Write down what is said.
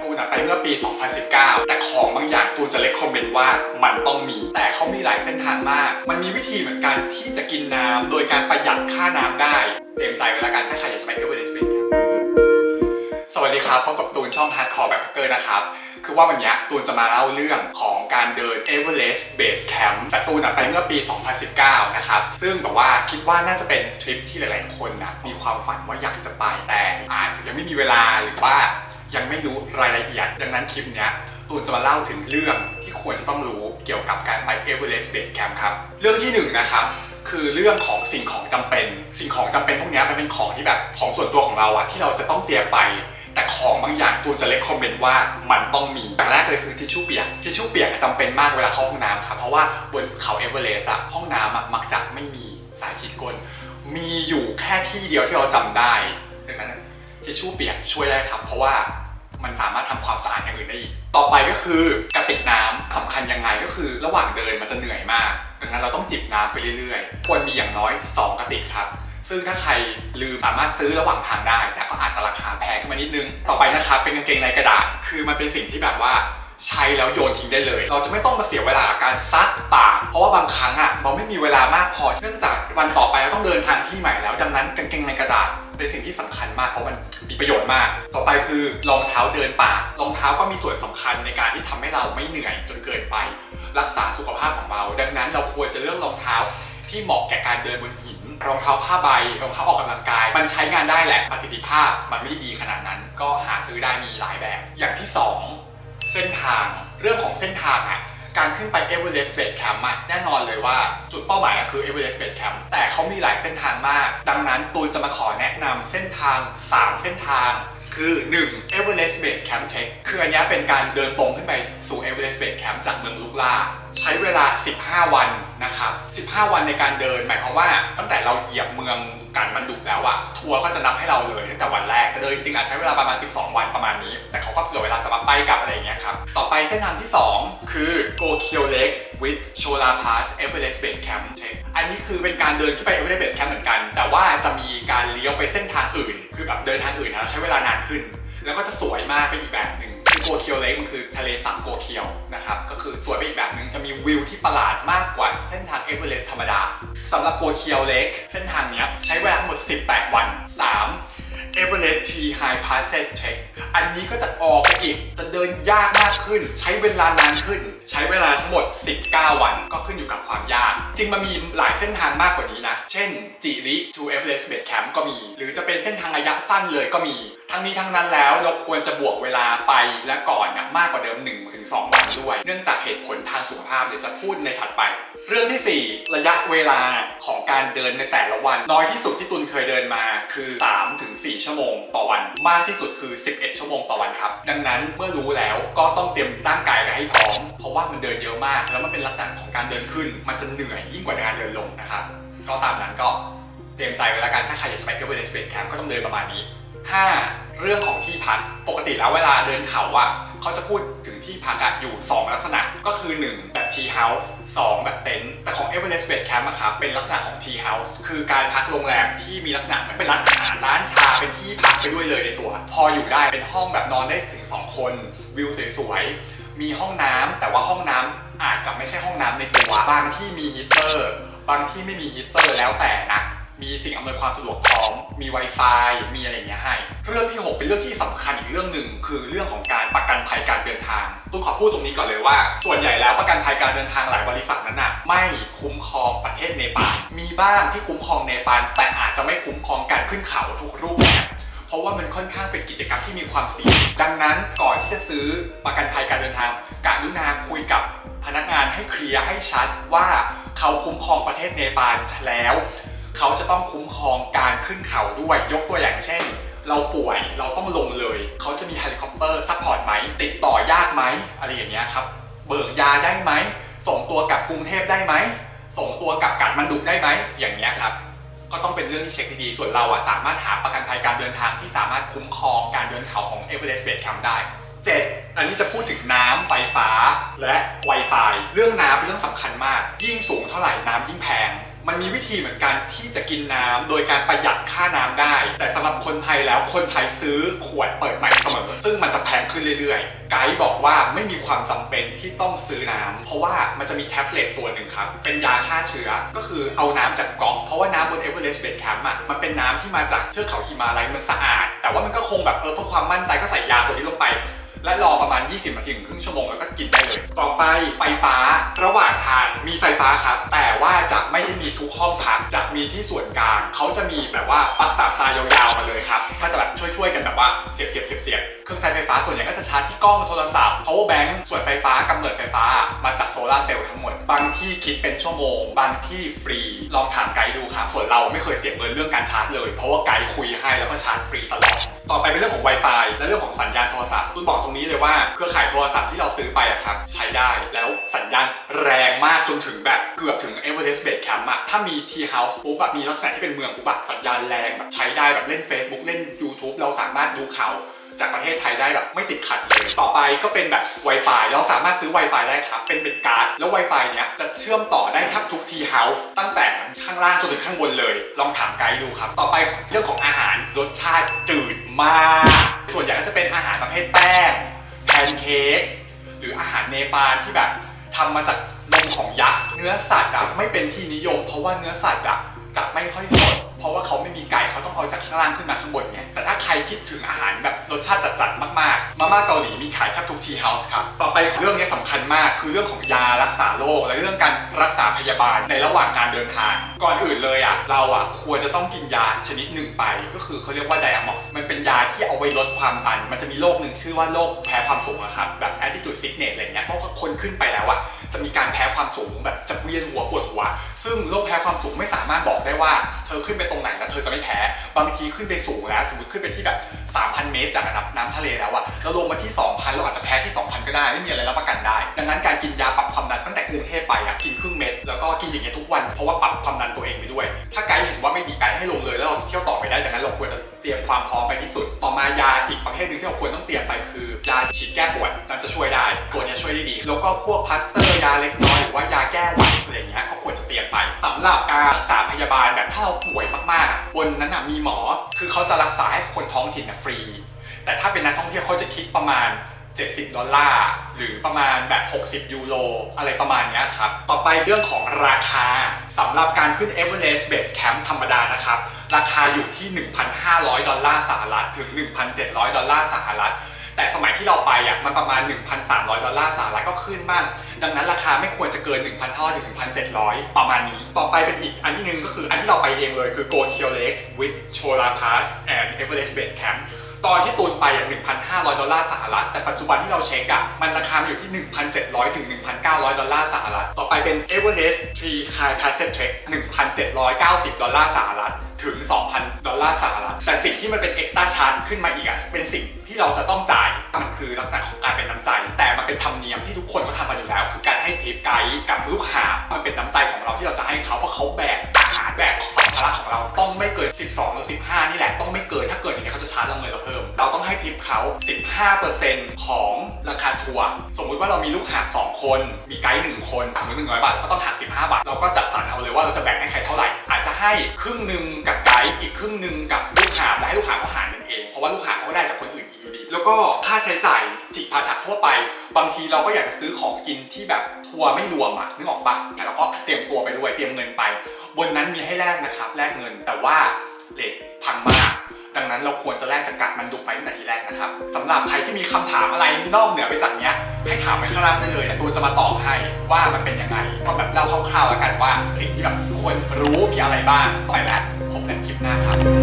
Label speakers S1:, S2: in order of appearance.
S1: ตูนไปเมื่อปี 2019 แต่ของบางอย่างตูนจะเล c คอมเมนต์ว่ามันต้องมี แต่เขามีหลายเส้นทางมาก มันมีวิธีเหมือนกันที่จะกินน้ำโดยการประหยัดค่าน้ำได้ เตรียมใจไว้แล้วกันถ้าใครอยากจะไปเอเวอเรสต์เป็นครับ สวัสดีครับพบกับตูนช่อง Hardcore Backpacker นะครับคือว่าวันนี้ตูนจะมาเล่าเรื่องของการเดิน Everest Base Camp แต่ตูนไปเมื่อปี 2019 นะครับ ซึ่งแบบว่าคิดว่าน่าจะเป็นทริปที่หลาย ๆ คนนะมีความฝันว่าอยากจะไปแต่อาจจะยังไม่มีเวลาหรือว่า ยังไม่รู้รายละเอียด ดังนั้นคลิปเนี้ยตูนจะมาเล่าถึงเรื่องที่ควรจะต้องรู้เกี่ยวกับการไป Everest Base Camp ครับ เรื่องที่หนึ่งนะครับคือเรื่องของสิ่งของจำเป็น สิ่งของจำเป็นพวกนี้มันเป็นของที่แบบของส่วนตัวของเราอะที่เราจะต้องเตรียมไป แต่ของบางอย่างตูนจะเล c คอมเมนต์ว่ามันต้องมีอย่างแรกเลยคือทิชชู่เปียกทิชชู่เปียกจำเป็นมากเวลาเข้าห้องน้ำครับเพราะว่าบนเขาเอเวอเรสต์อะห้องน้ำอะมักจะไม่มีสายฉีดก้นมีอยู่แค่ที่เดียวที่เราจำได้ดังนั้นทิชชู่เปียกช่วยได้ครับ เพราะว่า มันสามารถทำความสะอาดอย่างอื่นได้อีก ต่อไปก็คือกระติกน้ำสำคัญยังไงก็คือ ระหว่างเดินมันจะเหนื่อยมาก ดังนั้นเราต้องจิบน้ำไปเรื่อยๆ ควรมีอย่างน้อย 2 กระติกครับ ซึ่งถ้าใครลืมสามารถซื้อระหว่างทางได้แต่ก็อาจจะราคาแพงขึ้นมานิดนึง ต่อไปนะครับเป็นกางเกงในกระดาษ คือมันเป็นสิ่งที่แบบว่าใช้แล้วโยนทิ้งได้เลย เราจะไม่ต้องมาเสียเวลากับการซักตาก เพราะว่าบางครั้งอะเราไม่มีเวลามากพอ เนื่องจากวันต่อไปเราต้องเดินทางที่ใหม่แล้ว ดังนั้นกางเกงในกระดาษ เป็นสิ่งที่สำคัญมากเพราะมันมีประโยชน์มาก ต่อไปคือรองเท้าเดินป่ารองเท้าก็มีส่วนสำคัญในการที่ทำให้เราไม่เหนื่อยจนเกินไป รักษาสุขภาพของเรา ดังนั้นเราควรจะเลือกรองเท้าที่เหมาะแก่การเดินบนหิน รองเท้าผ้าใบรองเท้าออกกำลังกาย มันใช้งานได้แหละประสิทธิภาพมันไม่ได้ดีขนาดนั้น ก็หาซื้อได้มีหลายแบบ อย่างที่ 2 เส้นทางเรื่องของเส้นทางอะ การขึ้นไป Everest Base Camp อะแน่นอนเลยว่าจุดเป้าหมายคือ Everest Base Camp แต่เขามีหลายเส้นทางมาก ดังนั้นตูนจะมาขอแนะนำเส้นทาง 3 เส้นทาง คือ 1. Everest Base Camp Trek คืออันนี้เป็นการเดินตรงขึ้นไปสู่ Everest Base Camp จากเมืองลุกลา ใช้เวลา 15 วันนะครับ 15 วันในการเดิน หมายความว่าตั้งแต่เราเหยียบเมืองกันมันดุแล้วอะทัวร์ก็จะนับให้เราเลยตั้งแต่วันแรก แต่เดินจริงๆอาจใช้เวลาประมาณ 12 วันประมาณนี้ แต่เขาก็เผื่อเวลาสำหรับไปกลับอะไรอย่างเงี้ยครับ ต่อไปเส้นทางที่ 2 คือ Go Kyo Lakes with Chola Pass Everest Base Camp อันนี้คือเป็นการเดินขึ้นไป Everest Base Camp เหมือนกัน แต่ว่าจะมีการเลี้ยวไปเส้นทางอื่น คือแบบเดินทางอื่นนะใช้เวลานานขึ้น แล้วก็จะสวยมากไปอีกแบบหนึ่ง โกเคียวเลคมันคือทะเลสาบโกเคียวนะครับก็คือสวยไปอีกแบบหนึ่งจะมีวิวที่ประหลาดมากกว่าเส้นทางเอเวอเรสต์ธรรมดาสำหรับโกเคียวเลกเส้นทางนี้ใช้เวลาทั้งหมด 18 วัน 3. Everest Tree High Passes Trek อันนี้ก็จะออกไปอีก จะเดินยากมากขึ้น ใช้เวลานานขึ้น ใช้เวลาทั้งหมด 19 วัน ก็ขึ้นอยู่กับความยาก จริงมันมีหลายเส้นทางมากกว่านี้นะ เช่นจิริ to Everest Base Camp ก็มี หรือจะเป็นเส้นทางระยะสั้นเลยก็มี ทั้งนี้ทั้งนั้นแล้วเราควรจะบวกเวลาไปและก่อนนะมากกว่าเดิม 1-2 วันด้วย เนื่องจากเหตุผลทางสุขภาพเดี๋ยวจะพูดในถัดไปเรื่องที่ 4 ระยะเวลาของการเดินในแต่ละวัน น้อยที่สุดที่ตุนเคยเดินมา คือ3-4ชั่วโมงต่อวัน มากที่สุดคือ 11 ชั่วโมงต่อวันครับ ดังนั้นเมื่อรู้แล้วก็ต้องเตรียมร่างกายไปให้พร้อม เพราะว่ามันเดินเยอะมาก แล้วมันเป็นลักษณะของการเดินขึ้น มันจะเหนื่อยยิ่งกว่าการเดินลงนะครับ ก็ตามนั้นก็เตรียมใจไว้แล้วกันถ้าใครอยากจะไป Everest Base Camp ก็ต้องเดินประมาณนี้ 5. เรื่องของที่พักปกติแล้วเวลาเดินเขาอะ เขาจะพูดถึงที่พักอะอยู่ 2 ลักษณะก็คือ 1 แบบ tea house 2แบบเต็นท์แต่ของ Everest Base Camp อะครับเป็นลักษณะของ tea house คือการพักโรงแรมที่มีลักษณะมือนเป็นร้านอาหารร้านชาเป็นที่พักไปด้วยเลยในตัว พออยู่ได้เป็นห้องแบบนอนได้ถึง 2 คนวิวสวยๆมีห้องน้ำแต่ว่าห้องน้ำอาจจะไม่ใช่ห้องน้ำในตัวบางที่มีฮีเตอร์ บางที่ไม่มีฮีเตอร์แล้วแต่นะ มีสิ่งอำนวยความสะดวกพร้อม มี Wi-Fi มีอะไรเงี้ยให้ เรื่องที่ 6 เป็นเรื่องที่สำคัญอีกเรื่องหนึ่งคือเรื่องของการประกันภัยการเดินทางต้องขอพูดตรงนี้ก่อนเลยว่า ส่วนใหญ่แล้วประกันภัยการเดินทางหลายบริษัทนั้นน่ะไม่คุ้มครองประเทศเนปาล มีบ้างที่คุ้มครองเนปาลแต่อาจจะไม่คุ้มครองการขึ้นเขาทุกรูปแบบเพราะว่ามันค่อนข้างเป็นกิจกรรมที่มีความเสี่ยง ดังนั้นก่อนที่จะซื้อประกันภัยการเดินทางกรุณาคุยกับพนักงานให้เคลียร์ให้ชัดว่าเขาคุ้มครองประเทศเนปาลแล้ว เขาจะต้องคุ้มครองการขึ้นเขาด้วย ยกตัวอย่างเช่น เราป่วยเราต้องลงเลย เขาจะมีเฮลิคอปเตอร์ซัพพอร์ตไหม ติดต่อยากไหม อะไรอย่างเงี้ยครับ เบิกยาได้ไหม ส่งตัวกลับกรุงเทพได้ไหม ส่งตัวกลับกาดมันดุได้ไหม อย่างเงี้ยครับ ก็ต้องเป็นเรื่องที่เช็คดีๆ ส่วนเราอะสามารถหาประกันภัยการเดินทางที่สามารถคุ้มครองการเดินเขาของ Everest Base Camp ได้ 7. อันนี้จะพูดถึงน้ำไฟฟ้าและ Wi-Fi เรื่องน้ำเป็นเรื่องสำคัญมาก ยิ่งสูงเท่าไหร่น้ำยิ่งแพง มันมีวิธีเหมือนกันที่จะกินน้ำโดยการประหยัดค่าน้ำได้ แต่สำหรับคนไทยแล้วคนไทยซื้อขวดเปิดใหม่เสมอ ซึ่งมันจะแพงขึ้นเรื่อยๆ ไกด์บอกว่าไม่มีความจำเป็นที่ต้องซื้อน้ำเพราะว่ามันจะมีแท็บเล็ตตัวหนึ่งครับ เป็นยาฆ่าเชื้อ ก็คือเอาน้ำจากก๊อกเพราะว่าน้ำบนเอเวอเรสต์เบดแคมป์อะมันเป็นน้ำที่มาจากเทือกเขาฮิมาลัยมันสะอาด แต่ว่ามันก็คงแบบเออเพื่อความมั่นใจก็ใส่ยาตัวนี้ลงไป และรอประมาณ 20นาทีถึงครึ่งชั่วโมงแล้วก็กินได้เลย ต่อไปไฟฟ้าระหว่างทางมีไฟฟ้าครับ แต่ว่าจะไม่ได้มีทุกห้องพักจะมีที่ส่วนกลางเขาจะมีแบบว่าปลั๊กสามตายาวๆมาเลยครับก็จะแบบช่วยๆกันแบบว่าเสียบเสียบเสียบเสียบเครื่องใช้ไฟฟ้าส่วนใหญ่ก็จะชาร์จที่กล้องโทรศัพท์ power bank ส่วนไฟฟ้ากำเนิดไฟฟ้ามาจากโซลาร์เซลล์ทั้งหมด บางที่คิดเป็นชั่วโมง บางที่ฟรีลองถามไกด์ดูครับส่วนเราไม่เคยเสียเงินเรื่องการชาร์จเลย เพราะว่าไกด์คุยให้แล้วก็ชาร์จฟรีตลอด ต่อไปเป็นเรื่องของ Wi-Fi และเรื่องของสัญญาณโทรศัพท์ตุนบอกตรงนี้เลยว่าเครือข่ายโทรศัพท์ที่เราซื้อไปอะครับใช้ได้แล้วสัญญาณแรงมากจนถึงแบบเกือบถึง Everest Base Camp อะถ้ามี T House ปุ๊บแบบมีลักษณะที่เป็นเมืองปุ๊บอะสัญญาณแรงแบบใช้ได้แบบเล่น Facebook เล่น YouTube เราสามารถดูข่าว จากประเทศไทยได้แบบไม่ติดขัดเลย ต่อไปก็เป็นแบบ Wi-Fi เราสามารถซื้อ Wi-Fi ได้ครับ เป็นเป็นการ์ด แล้ว Wi-Fi เนี้ยจะเชื่อมต่อได้แทบทุกทีเฮาส์ตั้งแต่ข้างล่างจนถึงข้างบนเลย ลองถามไกด์ดูครับ ต่อไปเรื่องของอาหารรสชาติจืดมาก ส่วนใหญ่ก็จะเป็นอาหารประเภทแป้งแพนเค้กหรืออาหารเนปาลที่แบบทำมาจากนมของยักษ์เนื้อสัตว์อะไม่เป็นที่นิยม เพราะว่าเนื้อสัตว์อะจะไม่ค่อยสด เพราะว่าเขาไม่มีไก่เขาต้องเอาจากข้างล่างขึ้นมาข้างบนไงแต่ถ้าใครคิดถึงอาหารแบบรสชาติจัดๆมากๆมาม่าเกาหลีมีขายแทบทุกทีเฮาส์ครับต่อไปเรื่องนี้สำคัญมากคือเรื่องของยารักษาโรคและเรื่องการรักษาพยาบาลในระหว่างการเดินทาง ก่อนอื่นเลยอะเราอะควรจะต้องกินยาชนิดหนึ่งไป ก็คือเขาเรียกว่าไดอะม็อกซ์มันเป็นยาที่เอาไว้ลดความดัน มันจะมีโรคหนึ่งชื่อว่าโรคแพ้ความสูงครับแบบ attitude sickness อะไรเงี้ยเพราะว่าคนขึ้นไปแล้วอะจะมีการแพ้ความสูงแบบจะเวียนหัวปวดหัว ซึ่งโรคแพ้ความสูงไม่สามารถบอกได้ว่า เธอขึ้นไปตรงไหนแล้วเธอจะไม่แพ้ บางทีขึ้นไปสูงแล้วสมมติขึ้นไปที่แบบ 3,000 เมตรจากระดับน้ำทะเลแล้วอะแล้วลงมาที่ 2,000 เราอาจจะแพ้ที่ 2,000 ก็ได้ ไม่มีอะไรรับประกันได้ ดังนั้นการกินยาปรับความดันตั้งแต่กรุงเทพไปอะกินครึ่งเม็ดแล้วก็กินอย่างเงี้ยทุกวันเพราะว่าปรับความดันตัวเองไปด้วย ถ้าไกด์เห็นว่าไม่ดีไกด์ให้ลงเลยแล้วเราจะเที่ยวต่อไปได้ดังนั้นเราควรจะเตรียมความพร้อมไปที่สุด ต่อมายาอีกประเภทหนึ่งที่เราควรต้องเตรียมไปคือยาฉีดแก้ปวดนั่นจะช่วยได้ ตัวเนี้ยช่วยได้ดี แล้วก็พวกพลาสเตอร์ยาเล็กน้อยหรือว่ายาแก้หวัดอะไรเงี้ยก็ควรจะเตรียมไปสำหรับการรักษาพยาบาลแบบถ้าเราป่วยมากๆบนนั้นนะมีหมอ คือเขาจะรักษาให้คนท้องถิ่นนะฟรี แต่ถ้าเป็นนักท่องเที่ยวเขาจะคิดประมาณ 70 ดอลลาร์ หรือประมาณแบบ 60 ยูโร อะไรประมาณนี้ครับ ต่อไปเรื่องของราคาสำหรับการขึ้น Everest Base Camp ธรรมดานะครับ ราคาอยู่ที่ 1,500 ดอลลาร์สหรัฐ ถึง 1,700 ดอลลาร์สหรัฐ แต่สมัยที่เราไปอะมันประมาณ 1,300 ดอลลาร์สหรัฐก็ขึ้นบ้าง ดังนั้นราคาไม่ควรจะเกิน1,500ถึง 1,700 ประมาณนี้ ต่อไปเป็นอีกอันที่หนึ่งก็คืออันที่เราไปเองเลยคือ Go k i o Lakes with Chola Pass and Everest Base Camp ตอนที่ตูนไปอะ1,500 ดอลลาร์สหรัฐ แต่ปัจจุบันที่เราเช็คอะ มันราคาอยู่ที่ 1,700 ถึง 1,900 ดอลลาร์สหรัฐ ต่อไปเป็น Everest Tree High Passage Trek 1,790 ดอลลาร์สหรัฐ ถึง 2,000 ดอลลาร์สหรัฐ แต่สิ่งที่มันเป็น extra charge ขึ้นมาอีกอะเป็นสิ่งที่เราจะต้องจ่าย มันคือลักษณะของการเป็นน้ำใจ แต่มันเป็นธรรมเนียมที่ทุกคนเขาทำกันอยู่แล้ว คือการให้ทิปไกด์กับลูกหา มันเป็นน้ำใจของเราที่เราจะให้เขาเพราะเขาแบกอาหารแบกสัมภาระของเราต้องไม่เกิน 12 หรือ 15 นี่แหละ ต้องไม่เกิน ถ้าเกินอย่างนี้เขาจะชาร์จเราเงินเราเพิ่ม เราต้องให้ทิปเขา 15%ของราคาทัวร์ สมมุติว่าเรามีลูกหา2คน มีไกด์1คนสมมติ100บาท ก็ต้องหัก 15 บาท เราก็จัดสรรเอาเลยว่าเราจะแบ่งให้ใครเท่าไหร่ ให้ครึ่งหนึ่งกับไกด์อีกครึ่งหนึ่งกับลูกหาบและให้ลูกหาบเขาหารกันเอง เพราะว่าลูกหาบเขาก็ได้จากคนอื่นอีกอยู่ดี แล้วก็ค่าใช้จ่ายจิกพาถักทั่วไป บางทีเราก็อยากจะซื้อของกินที่แบบทัวร์ไม่รวมอะนึกออกปะเนี่ยเราก็เตรียมตัวไปด้วยเตรียมเงินไป บนนั้นมีให้แลกนะครับแลกเงินแต่ว่าเลทพังมาก นั้นเราควรจะแลกจากการมันดุไปตั้งแต่ทีแรกนะครับสำหรับใครที่มีคำถามอะไรนอกเหนือไปจากเนี้ยให้ถามไว้ข้างล่างได้เลยแต่ตูนจะมาตอบให้ว่ามันเป็นยังไงก็แบบเล่าคร่าวๆแล้วกันว่าสิ่งที่แบบควรรู้มีอะไรบ้างไปแล้วพบกันคลิปหน้าครับ